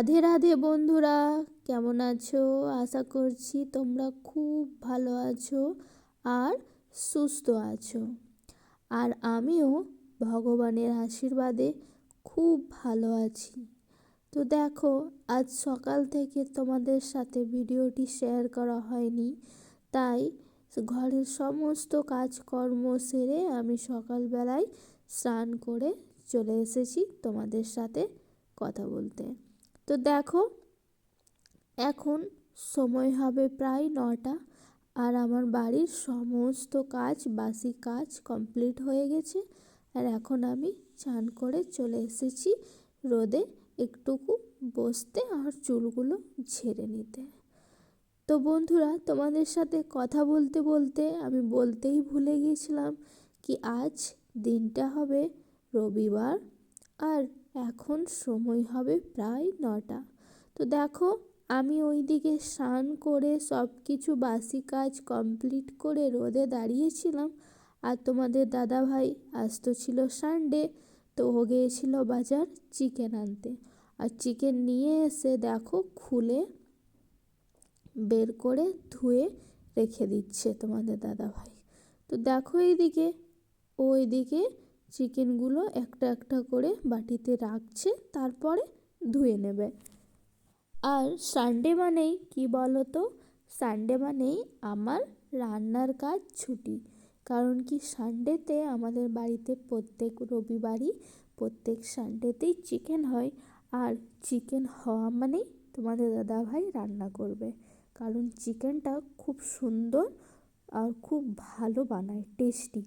রাধে রাধে বন্ধুরা, কেমন আছো? আশা করছি তোমরা খুব ভালো আছো আর সুস্থ আছো। আর আমিও ভগবানের আশীর্বাদে খুব ভালো আছি। তো দেখো, আজ সকাল থেকে তোমাদের সাথে ভিডিওটি শেয়ার করা হয়নি। তাই ঘরের সমস্ত কাজকর্ম সেরে আমি সকালবেলায় স্নান করে চলে এসেছি তোমাদের সাথে কথা বলতে। তো দেখো, এখন সময় হবে প্রায় নটা আর আমার বাড়ির সমস্ত কাজ, বাসি কাজ কমপ্লিট হয়ে গেছে আর এখন আমি চান করে চলে এসেছি রোদে একটুকু বসতে আর চুলগুলো ঝেড়ে নিতে। তো বন্ধুরা, তোমাদের সাথে কথা বলতে বলতে আমি বলতেই ভুলে গিয়েছিলাম কি আজ দিনটা হবে রবিবার আর এখন সময় হবে প্রায় নটা। তো দেখো, আমি ওই দিকে স্নান করে সব কিছু বাসি কাজ কমপ্লিট করে রোদে দাঁড়িয়েছিলাম। আর তোমাদের দাদা ভাই আসতো ছিল সানডে তো ও গিয়েছিল বাজার চিকেন আনতে। আর চিকেন নিয়ে এসে দেখো খুলে বের করে ধুয়ে রেখে দিচ্ছে তোমাদের দাদা ভাই তো দেখো এইদিকে ও এদিকে চিকেনগুলো একটা একটা করে বাটিতে রাখছে, তারপরে ধুয়ে নেবে। আর সানডে মানেই কি বলো তো সানডে মানেই আমার রান্নার কাজ ছুটি। কারণ কি সানডেতে আমাদের বাড়িতে প্রত্যেক রবিবারই, প্রত্যেক সানডেতেই চিকেন হয়। আর চিকেন হওয়া মানেই তোমাদের দাদাভাই রান্না করবে। কারণ চিকেনটা খুব সুন্দর আর খুব ভালো বানায়, টেস্টি।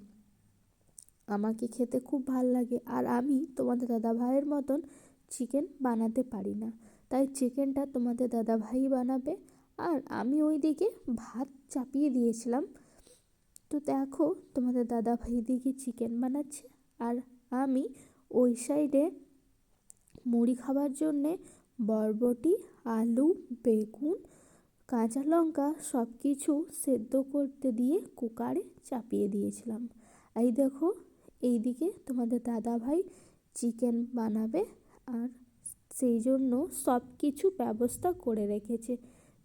আমাকে খেতে খুব ভালো লাগে। আর আমি তোমাদের দাদা ভাইয়ের মতন চিকেন বানাতে পারি না। তাই চিকেনটা তোমাদের দাদা ভাই বানাবে। আর আমি ওই দিকে ভাত চাপিয়ে দিয়েছিলাম। তো দেখো, তোমাদের দাদা ভাই দিকে চিকেন বানাচ্ছে। আর আমি ওই সাইডে মুড়ি খাবার জন্যে বরবটি, আলু, বেগুন, কাঁচা লঙ্কা সব কিছু সেদ্ধ করতে দিয়ে কুকারে চাপিয়ে দিয়েছিলাম। এই দেখো এইদিকে তোমাদের দাদা ভাই চিকেন বানাবে আর সেই জন্য সব কিছু ব্যবস্থা করে রেখেছে।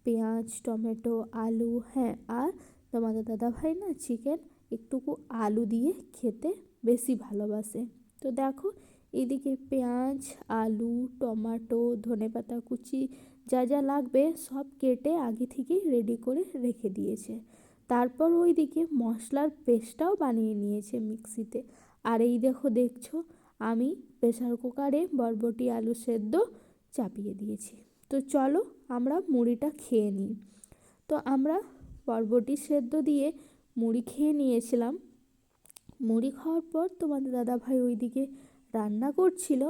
পেঁয়াজ, টমেটো, আলু হ্যাঁ আর তোমাদের দাদা ভাই না চিকেন একটুকু আলু দিয়ে খেতে বেশি ভালোবাসে। তো দেখো এদিকে পেঁয়াজ, আলু, টমাটো ধনেপাতা কুচি যা যা লাগবে সব কেটে আগে থেকেই রেডি করে রেখে দিয়েছে। তারপর ওইদিকে মশলার পেস্টটাও বানিয়ে নিয়েছে মিক্সিতে আর এই দেখো, দেখছ, আমি প্রেসার কুকারে বরবটি আলু সেদ্ধ চাপিয়ে দিয়েছি। তো চলো আমরা মুড়িটা খেয়ে নিই। তো আমরা বরবটি সেদ্ধ দিয়ে মুড়ি খেয়ে নিয়েছিলাম। মুড়ি খাওয়ার পর তোমাদের দাদাভাই ওইদিকে রান্না করছিল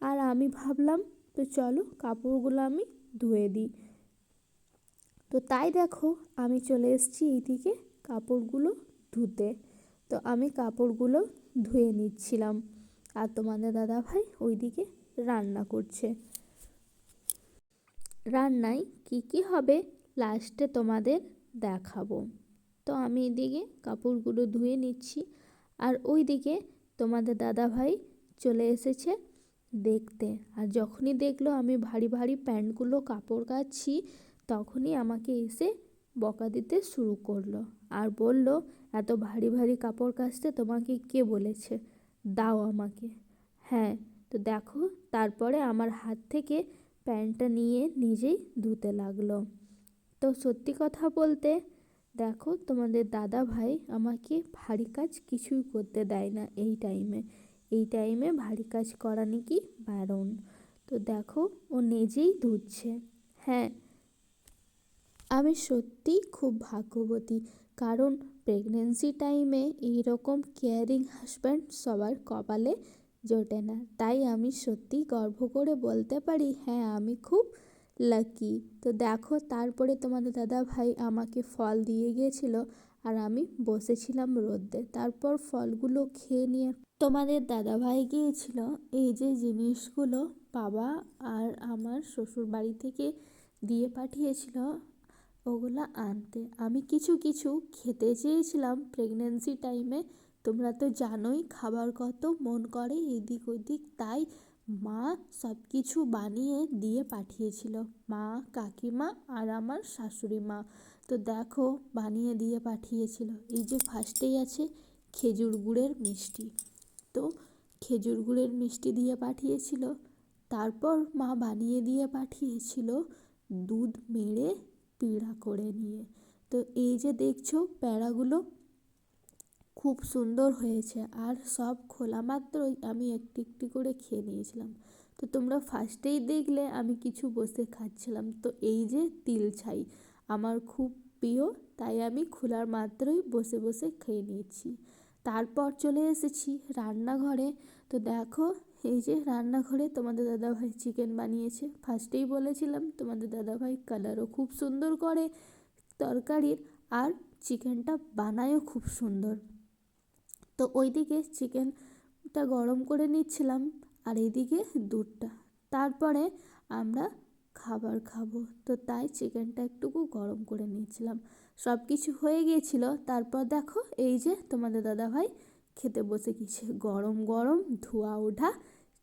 আর আমি ভাবলাম, তো চলো কাপড়গুলো আমি ধুয়ে দিই। তো তাই দেখো, আমি চলে এসেছি এইদিকে কাপড়গুলো ধুতে। তো আমি কাপড়গুলো ধুয়ে নিচ্ছিলাম। আর তোমাদের দাদা ভাই ওইদিকে রান্না করছে। রান্নায় কি কি হবে লাস্টে তোমাদের দেখাবো। তো আমি এদিকে কাপড়গুলো ধুয়ে নিচ্ছি। আর ওইদিকে তোমাদের দাদা ভাই চলে এসেছে দেখতে। আর যখনই দেখল আমি ভারী ভারী প্যান্টগুলো কাপড় কাচ্ছি, তখনই আমাকে এসে বকা দিতে শুরু করল আর বলল, এত ভারী ভারী কাপড় কাচতে তোমাকে কে বলেছে? দাও আমাকে। হ্যাঁ তো দেখো, তারপরে আমার হাত থেকে প্যান্টটা নিয়ে নিজেই ধুতে লাগল। তো সত্যি কথা বলতে, দেখো, তোমাদের দাদা ভাই আমাকে ভারী কাজ কিছুই করতে দেয় না এই টাইমে এই টাইমে ভারী কাজ করা নাকি বারণ। তো দেখো, ও নিজেই ধুচ্ছে। হ্যাঁ আমি সত্যিই খুব ভাগ্যবতী। কারণ প্রেগনেন্সি টাইমে এইরকম কেয়ারিং হাজব্যান্ড সবার কপালে জোটে না। তাই আমি সত্যি গর্ব করে বলতে পারি হ্যাঁ আমি খুব লাকি তো দেখো, তারপরে তোমাদের দাদা ভাই আমাকে ফল দিয়ে গিয়েছিল আর আমি বসেছিলাম রোদ্দে। তারপর ফলগুলো খেয়ে নিয়ে তোমাদের দাদা ভাই গিয়েছিল। এই যে জিনিসগুলো বাবা আর আমার শ্বশুর বাড়ি থেকে দিয়ে পাঠিয়েছিল ওগুলো আনতে। আমি কিছু কিছু খেতে চেয়েছিলাম প্রেগনেন্সি টাইমে তোমরা তো জানোই খাবার কত মন করে এদিক ওদিক। তাই মা সব কিছু বানিয়ে দিয়ে পাঠিয়েছিল। মা, কাকিমা আর আমার শাশুড়ি মা। তো দেখো, বানিয়ে দিয়ে পাঠিয়েছিল। এই যে ফার্স্টেই আছে খেজুর গুড়ের মিষ্টি। তো খেজুর গুড়ের মিষ্টি দিয়ে পাঠিয়েছিল। তারপর মা বানিয়ে দিয়ে পাঠিয়েছিল দুধ মেরে পিড়া করে নিয়ে। তো এই যে দেখছ, প্যাড়াগুলো খুব সুন্দর হয়েছে আর সব খোলা মাত্রই আমি একটি একটি করে খেয়ে নিয়েছিলাম। তো তোমরা ফার্স্টেই দেখলে আমি কিছু বসে খাচ্ছিলাম। তো এই যে তিল ছাই, আমার খুব প্রিয়, তাই আমি খোলার মাত্রই বসে বসে খেয়ে নিয়েছি। তারপর চলে এসেছি রান্নাঘরে। তো দেখো এই যে রান্নাঘরে তোমাদের দাদাভাই চিকেন বানিয়েছে। ফার্স্টেই বলেছিলাম, তোমাদের দাদাভাই কালারও খুব সুন্দর করে তরকারির আর চিকেনটা বানায়ও খুব সুন্দর। তো ওইদিকে চিকেনটা গরম করে নিচ্ছিলাম আর এইদিকে দুধটা। তারপরে আমরা খাবার খাব। তো তাই চিকেনটা একটুকু গরম করে নিয়েছিলাম সব কিছু হয়ে গিয়েছিল। তারপর দেখো, এই যে তোমাদের দাদাভাই খেতে বসে গেছে গরম গরম ধোয়া ওঠা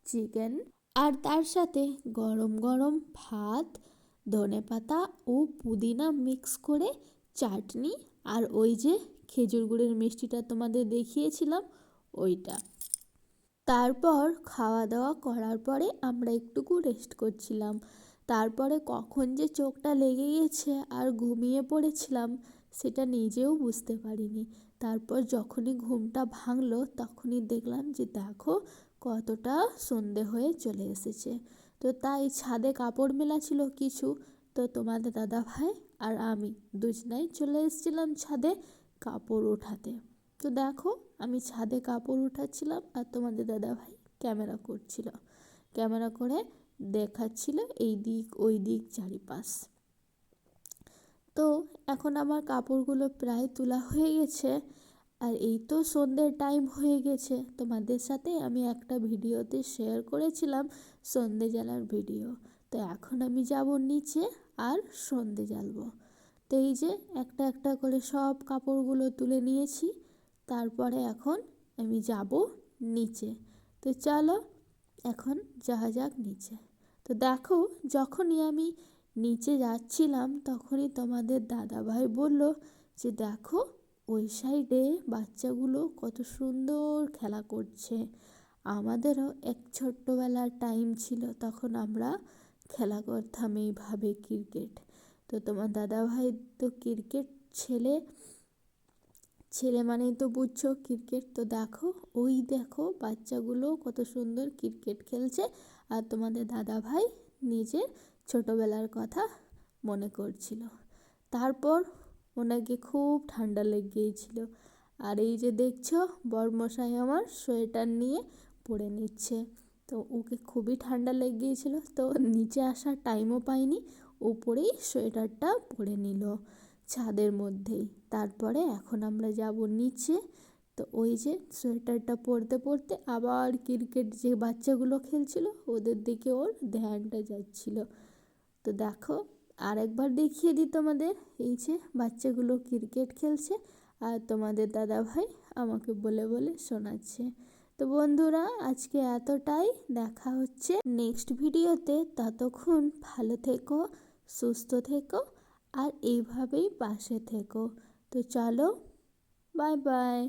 চিকেন আর তার সাথে গরম গরম ভাত, ধনে পাতা ও পুদিনা মিক্স করে চাটনি আর ওই যে খেজুর গুড়ের মিষ্টিটা তোমাদের দেখিয়েছিলাম, ওইটা। তারপর খাওয়া দাওয়া করার পরে আমরা একটুকু রেস্ট করছিলাম। তারপরে কখন যে চোখটা লেগে গেছে আর ঘুমিয়ে পড়েছিলাম, সেটা নিজেও বুঝতে পারিনি। তারপর যখনই ঘুমটা ভাঙলো, তখনই দেখলাম যে, দেখো কতটা সন্ধে হয়ে চলে এসেছে। তো তাই ছাদে কাপড় মেলা ছিল কিছু। তো তোমাদের দাদা ভাই আর আমি দুজনাই চলে এসেছিলাম ছাদে কাপড় ওঠাতে। তো দেখো, আমি ছাদে কাপড় উঠাচ্ছিলাম আর তোমাদের দাদা ভাই ক্যামেরা করছিল। ক্যামেরা করে দেখাচ্ছিল এই দিক, ওই দিক, চারিপাশ। তো এখন আমার কাপড়গুলো প্রায় তোলা হয়ে গেছে। আর এই তো সন্ধ্যের টাইম হয়ে গেছে। তোমাদের সাথে আমি একটা ভিডিওতে শেয়ার করেছিলাম সন্ধে জ্বালার ভিডিও তো এখন আমি যাব নিচে আর সন্ধে জ্বালবো। তো এই যে একটা একটা করে সব কাপড়গুলো তুলে নিয়েছি। তারপরে এখন আমি যাব নিচে। তো চলো এখন যাওয়া যাক নিচে। তো দেখো যখনই আমি নিচে যাচ্ছিলাম তখনই তোমাদের দাদাভাই বলল যে, দেখো ওই সাইডে বাচ্চাগুলো কত সুন্দর খেলা করছে। আমাদেরও এক ছোট্টবেলার টাইম ছিল, তখন আমরা খেলা করতাম এইভাবে ক্রিকেট। তো তোমার দাদাভাই তো ক্রিকেট ছেলে ছেলে মানেই তো বুঝছ ক্রিকেট। তো দেখো, ওই দেখো বাচ্চাগুলো কত সুন্দর ক্রিকেট খেলছে আর তোমাদের দাদা ভাই নিজের ছোটোবেলার কথা মনে করছিল। তারপর ওনাকে খুব ঠান্ডা লেগে গিয়েছিল আর এই যে দেখছ, বরমশাই আমার সোয়েটার নিয়ে পরে নিচ্ছে। তো ওকে খুবই ঠান্ডা লেগে গিয়েছিল তো নিচে আসার টাইমও পাইনি উপরেই সোয়েটারটা পরে নিল ছাদের মধ্যেই। তারপরে এখন আমরা যাব নিচে। তো ওই যে সোয়েটারটা পরতে পরতে আবার ক্রিকেট যে বাচ্চাগুলো খেলছিল, ওদের দিকে ওর ধ্যানটা যাচ্ছিল। তো দেখো আরেকবার দেখিয়ে দিই তোমাদের। এই যে বাচ্চাগুলো ক্রিকেট খেলছে আর তোমাদের দাদা ভাই আমাকে বলে বলে শোনাচ্ছে। তো বন্ধুরা, আজকে এতটাই। দেখা হচ্ছে নেক্সট ভিডিওতে। ততক্ষণ ভালো থেকো, সুস্থ থেকো আর এইভাবেই পাশে থেকো। তো চলো বাই বাই